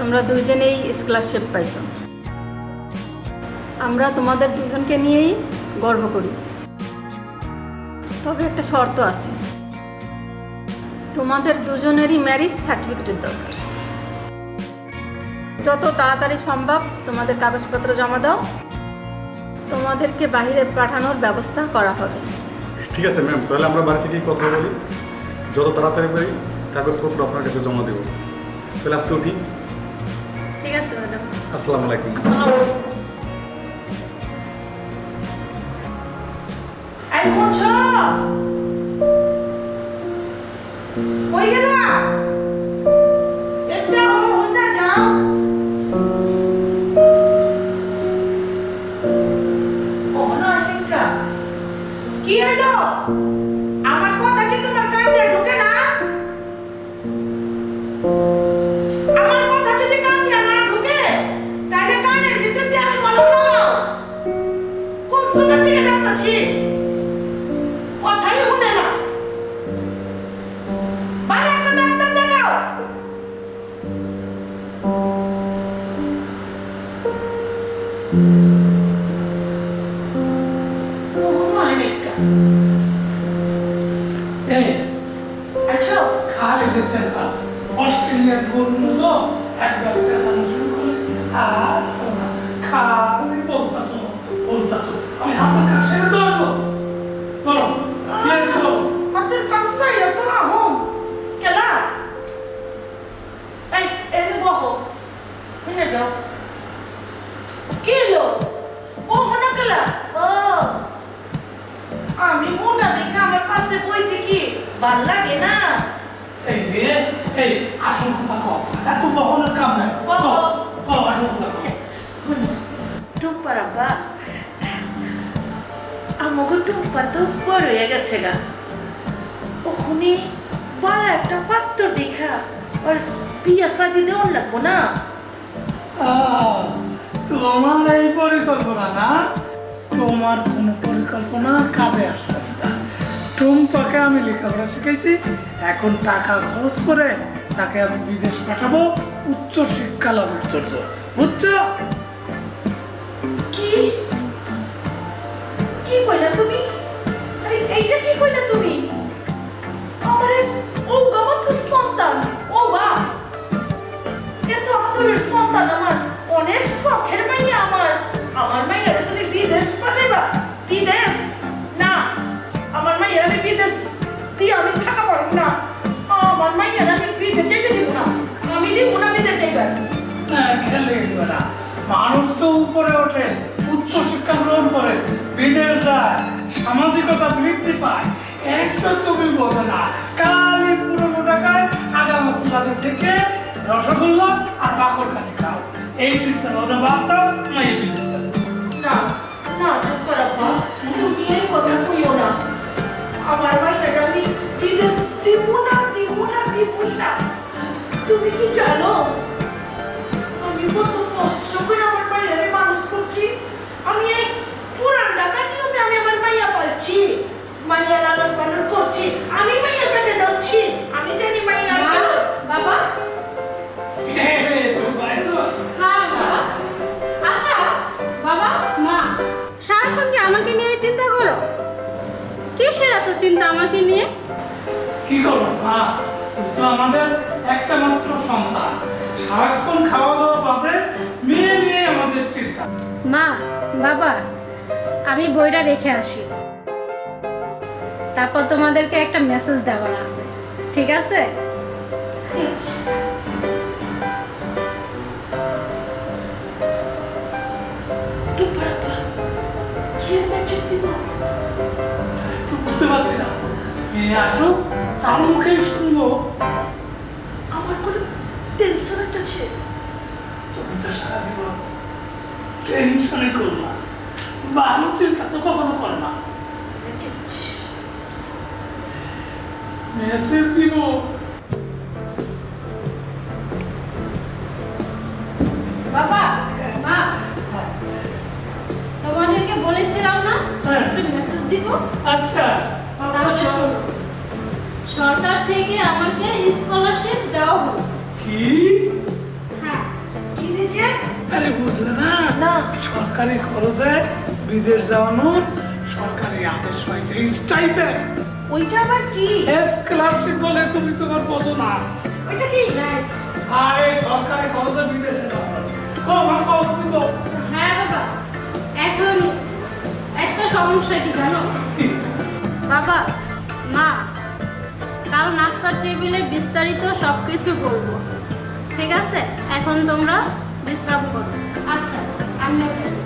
তোমরা দুজনেই স্কলারশিপ পাইছো। আমরা তোমাদের দুজনকে নিয়েই গর্ব করি। তবে একটা শর্ত আছে। তোমাদের দুজনেরই ম্যারেজ সার্টিফিকেটের দরকার। যত তাড়াতাড়ি সম্ভব তোমাদের কাগজপত্র জমা দাও। তোমাদেরকে বাইরে পাঠানোর ব্যবস্থা করা হবে। ঠিক আছে ম্যাম তাহলে আমরা বাড়ি থেকেই কথা বলি। যত তাড়াতাড়ি পারি, কাগজপত্র আপনার কাছে জমা দেবো। তাহলে আজকে উঠি। ঠিক আছে ম্যাডাম আসসালামু আলাইকুম। এই মুছ কই খালি চেঁচা। অস্ট্রেলিয়ার মতো একবার চেঁচানো শুরু করে। আর খালি বলতাছো বলতাছো, আমি হাতের কাছে ছেড়ে তো আসব বলো কাজ ও, আমি মোটা দেখে আমার পাশে বইতে কি ভালো লাগে না? এই যে এই আসল কথা কও। এত বহনের কাম নাই। বলো। কও, কও আসল কথা কও। টুম্পার আব্বা আমাকে টুম্পা তো বড় হয়ে গেছে গা। ওখানে বড় একটা পাত্র দেখা ওর বিয়া শাদি দেওয়ার লাগবো না। তোমার এই পরিকল্পনা না? তোমার কোনো পরিকল্পনা কাজে না টুম্পাকে আমি লেখাপড়া শিখেছি। এখন টাকা খরচ করে তাকে আমি বিদেশ পাঠাবো উচ্চ শিক্ষা লাভের জন্য। বুঝছ? কি? কি কইলা তুমি? আরে এইটা কি কইলা তুমি? আমারে ও বাবা সন্তান। বোঝো না কালি পুরোনো টাকায় তাদের থেকে রসগোল্লা আর বাকর কালী খাও। এই চিন্তা ভাবনা কিসের এত চিন্তা আমাকে নিয়ে? কি করব মা? তুমি তো আমাদের একটা মাত্র সন্তান। সারাক্ষণ খাওয়া দাওয়া বাদে মেয়ে নিয়ে আমাদের চিন্তা। মা বাবা আমি বইটা রেখে আসি। তারপর তোমাদেরকে একটা মেসেজ দেওয়ার আছে। ঠিক আছে? ঠাকুর মেয়ে আসুক তার মুখে শুনব। আমার কোনো টেনশন আছে তুমি তো সারা জীবন টেনশনে করবা ভালো চিন্তা তো কখনো করলাম মেসেজ দিব। সরকারি খরচে বিদেশ যাওয়ানোর সরকারি আদেশ হয়েছে টাইপের ওইটা আবার কি? স্কলারশিপ বলে তুমি তোমার বোঝো না। ওইটা কি? আরে সরকারি খরচে বিদেশে যাওয়া কম আর কম তুমি কম হ্যাঁ বাবা। এখন একটা সমস্যা কি জানো? বাবা মা কাল নাস্তার টেবিলে বিস্তারিত সব কিছু বলব। ঠিক আছে? এখন তোমরা বিশ্রাম করো। আচ্ছা আমিও যাই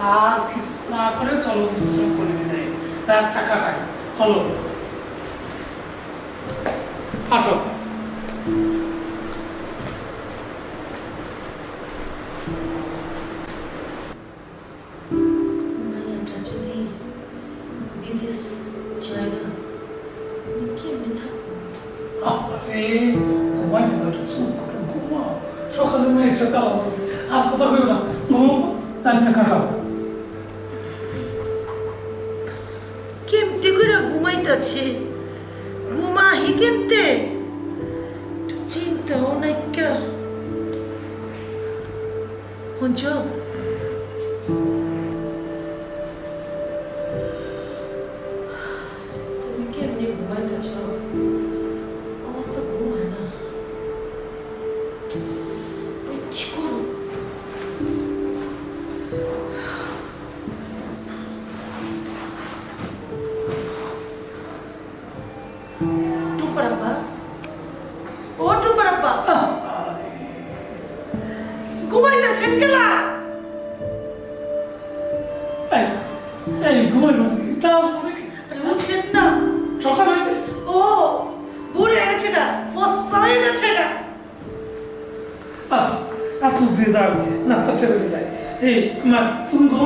আর কিছু না করে চলো বিশ্রাম করে যাই। রাত টাকাটাই চলো। আসো। ঘুমাই ঘুমাও। সকালে মেয়ের সাথে আলাদা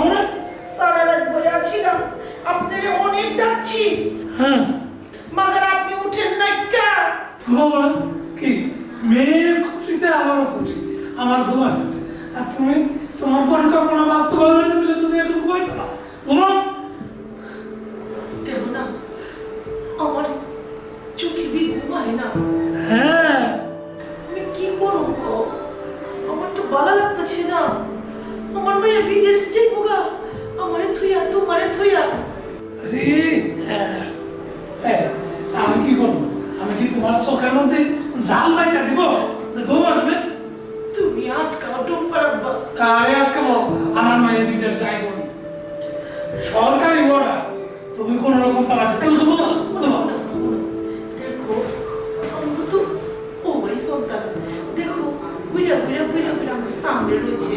তুমি সারা রাত বয়ে আছিলাম আপনারে অনেক ডাকছি। হ্যাঁ। মাগার আপনি উঠেন না কা না কি? মেয়ের খুশিতে আমারও খুশি। আমার ঘুম আসছে আর তুমি? তোমার পরিকল্পনা বাস্তবায়ন বলে তুমি এখন ঘুমাই না ঘুমাও। না। আমার চোখে বি ঘুমায় না। মেয়ে বিদেশ যাইবো গা আমারে থুইয়া তোমারে থুইয়া। আরে হ্যাঁ আমি কি করব? আমি কি তোমার চোখের মধ্যে জাল বাইটা দিব? যে ঘুম আসবে? তুমি আটকাও টুম্পারাব্বা কারে আটকাবো? আমার মায়ের বিদেশ যাইব। সরকারি বড়া তুমি কোন রকম পালাতে দেখো আমরা তো ওই সন্তান। দেখো ঘুরে ঘুরে ঘুরে ঘুরে আমার সামনে রয়েছে।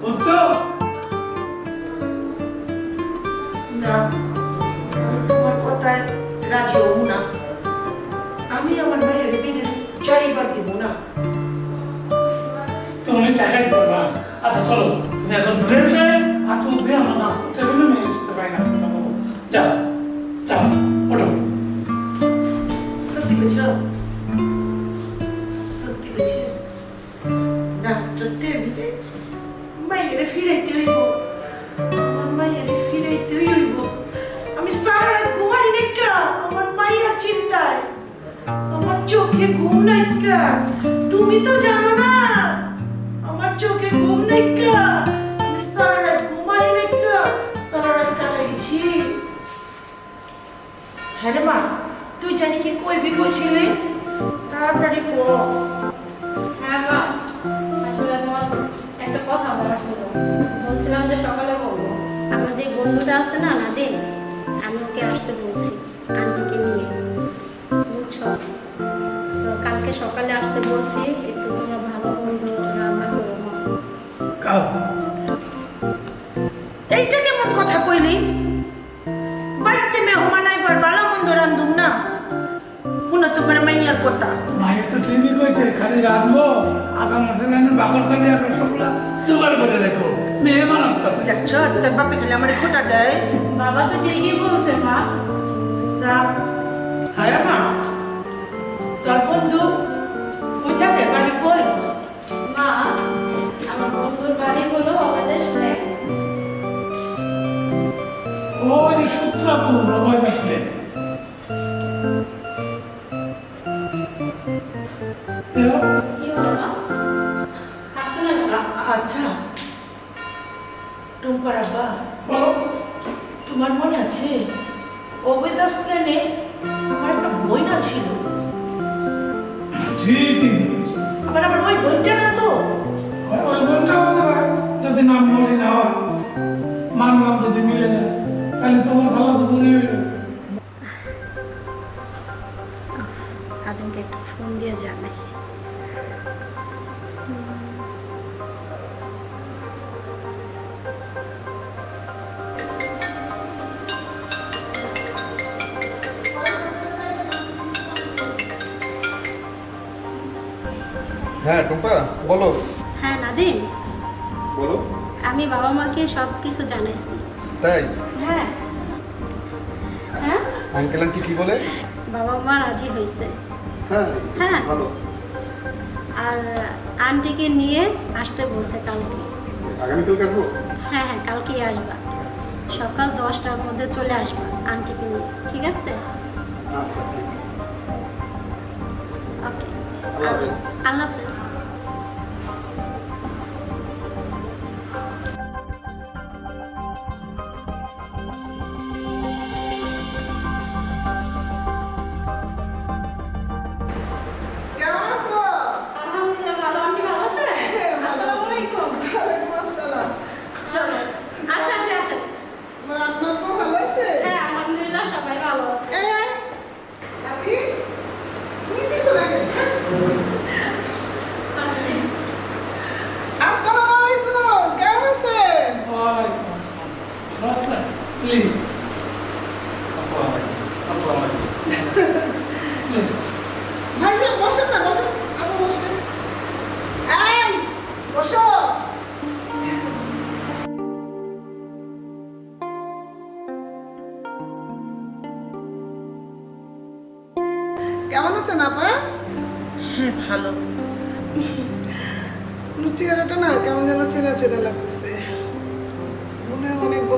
বুঝছ না তোমার কথায় রাজি হব না। আমি আমার মেয়ের বিদেশ যাইবার দিব না। তুমি টাকা দিতে পারবা। আচ্ছা চলো তুমি এখন ফ্রেশ হয়ে আর তুমি দিয়ে আমার নাস্তা টেবিলে নিয়ে যেতে পারি না যাও যাও ওঠো। সত্যি বলছ? সত্যি বলছ? নাস্তা টেবিলে মাইয়েরে ফিরাইতে হইব। আমার মাইয়েরে ফিরাইতে হইব। আমি সারা ঘুমাই নাই কা, আমার মাইয়ার চিন্তায়। আমার চোখে ঘুম নাই কা, তুমি তো জানো না। আমার চোখে ঘুম নাই কা, আমি সারা ঘুমাই নাই কা সারা রাত হ্যাঁ রে মা, তুই জানি কি কইবি কইছিলি তাড়াতাড়ি কো। বলছিলাম যে সকালে বলব। আমার যে বন্ধুটা আছে না নাদিম আমি ওকে আসতে বলছি আন্টিকে নিয়ে। বুঝছ? তো কালকে সকালে আসতে বলছি একটু তোমরা ভালো বন্ধু রান্না করো এইটা কেমন কথা কইলি? বাড়িতে মেহমান আইবার ভালো মন্দ রান্ধুম না? শুনো তোমার মাইয়ার কথা। মায়ের তো ঠিকই কইছে খালি রাখব আগাম মাসে আমি বাকর করে আর জোগাড় করে রেখো। মেয়ে মানুষ আছে। দেখছ তোর বাপে খেলে আমার খোটা দেয়। বাবা তো ঠিকই বলছে মা। তা হ্যাঁ মা। আদমকে একটা ফোন দিয়ে জানাই হ্যাঁ টুম্পা বলো। হ্যাঁ নাদিম। বলো। আমি বাবা মাকে সব কিছু জানাইছি। তাই? হ্যাঁ। হ্যাঁ? আঙ্কেল আন্টি কি বলে? বাবা মা রাজি হয়েছে হ্যাঁ হ্যাঁ। আর আন্টিকে নিয়ে আসতে বলছে কালকে। হ্যাঁ হ্যাঁ কালকেই আসবা। সকাল দশটার মধ্যে চলে আসবা আন্টিকে নিয়ে ঠিক আছে? আচ্ছা ঠিক আছে। ওকে। আল্লাহ হাফেজ। আন্টি,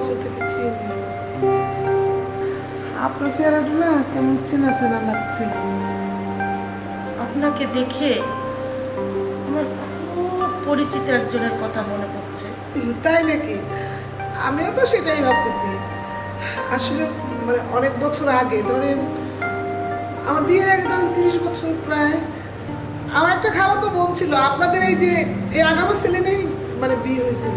বছর থেকে চিনি আপনার চেহারাটা না কেমন চেনা চেনা লাগছে। আপনাকে দেখে আমার খুব পরিচিত একজনের কথা মনে পড়ছে। তাই নাকি? আমিও তো সেটাই ভাবতেছি। আসলে মানে অনেক বছর আগে ধরেন আমার বিয়ের আগে ধরেন তিরিশ বছর প্রায় আমার একটা খালাতো বোন ছিল। আপনাদের এই যে এই আগামী ছেলে নেই মানে বিয়ে হয়েছিল।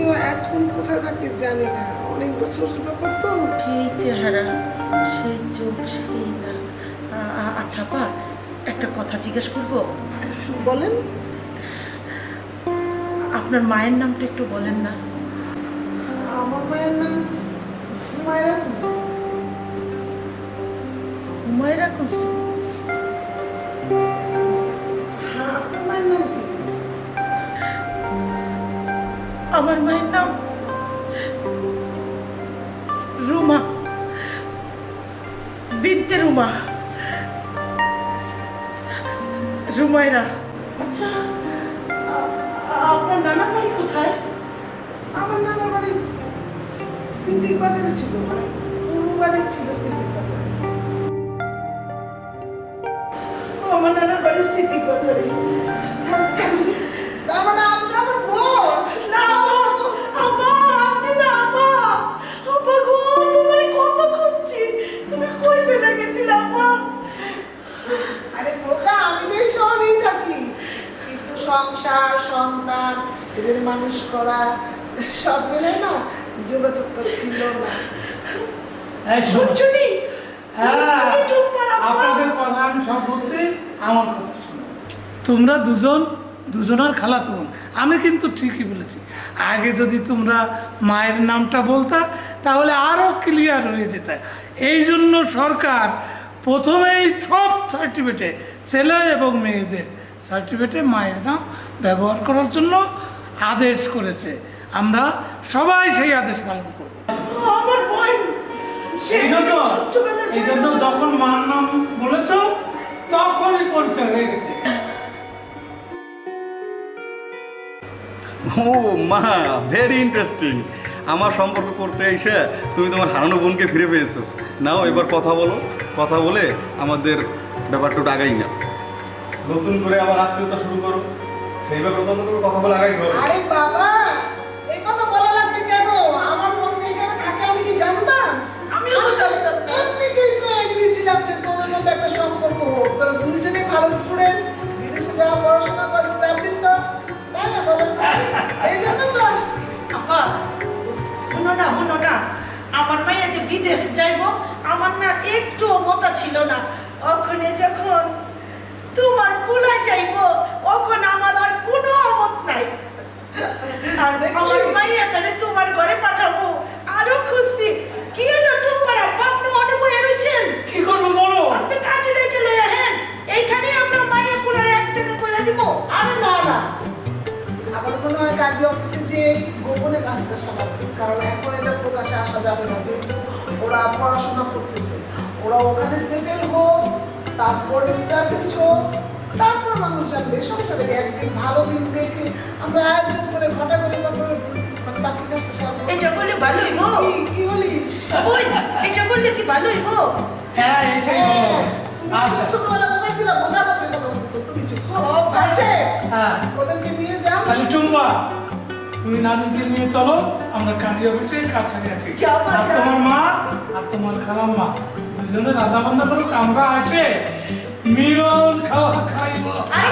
কিন্তু এখন কোথায় থাকে জানি না। অনেক বছর ব্যাপার তো। সেই চেহারা? সেই চোখ সেই নাক। আ- আচ্ছা পা একটা কথা জিজ্ঞেস করব? বলেন। আপনার মায়ের নামটা একটু বলেন না। আমার মায়ের নাম মায়েরা হুমায়রা কুলসুম? আমার মায়ের নাম রুমা বিনতে রুমা। রুমায়রা আচ্ছা আপনার নানার বাড়ি কোথায়? আমার নানার বাড়ি সিদ্দিক বাজারে ছিল মানে পূর্ব বাড়ি ছিল সিদ্দিক বাজারে। আমার নানার বাড়ি সিদ্দিক বাজারে। তার মানে আপনি আমার সংসার সন্তান এদের মানুষ করা সব মিলে না যোগাযোগটা ছিল না। হ্যাঁ আপনাদের কথা সব বলছি আমার কথা তোমরা দুজন দুজনের খালা তোমার আমি কিন্তু ঠিকই বলেছি। আগে যদি তোমরা মায়ের নামটা বলতা তাহলে আরও ক্লিয়ার হয়ে যেত। এই জন্য সরকার প্রথমেই সব সার্টিফিকেটে ছেলে এবং মেয়েদের সার্টিফিকেটে মায়ের নাম ব্যবহার করার জন্য আদেশ করেছে। আমরা সবাই সেই আদেশ পালন করব। এই জন্য যখন মার নাম বলেছ তখনই পরিচয় হয়ে গেছে। ও মা ভেরি ইন্টারেস্টিং আমার সম্পর্ক করতে এসে তুমি তোমার হারানো বোনকে ফিরে পেয়েছ। নাও এবার কথা বলো। কথা বলে আমাদের ব্যাপারটা আগাই না নতুন করে আবার আত্মীয়তা শুরু করো। এইভাবে প্রথম করে কথা বলে আগাই হবে। আরে বাবা এই কথা বলা লাগবে কেন? আমার বন্ধু এখানে থাকে আমি কি জানতাম? আমিও তো জানতাম না। এমনিতেই তো এগিয়েছিলাম যে তোদের মধ্যে একটা সম্পর্ক হোক। তোরা দুইজনে ভালো স্টুডেন্ট বিদেশে যাওয়া পড়াশোনা তাই না বলেন না? এই জন্য তো আসছি। আপা শোনো না আমার মাইয়া যে বিদেশ যাইব আমার না একটু মতা ছিল না। ওখানে যখন তোমার পুলা যাইব ওখন আমার আর কোনো অমত নাই। ছোটবেলা বোকা ছিল মতো তুমি চুপ ও, হ্যাঁ। ওদেরকে নিয়ে যাও। তাহলে টুম্বা তুমি নানুকে নিয়ে চলো আমরা কাজী অফিসে কাজ সাথে আছি আর তোমার মা আর তোমার খারাপ মা দুজনে রান্না বান্না করুক আমরা আছে মিলন খাওয়া খাইব। আরে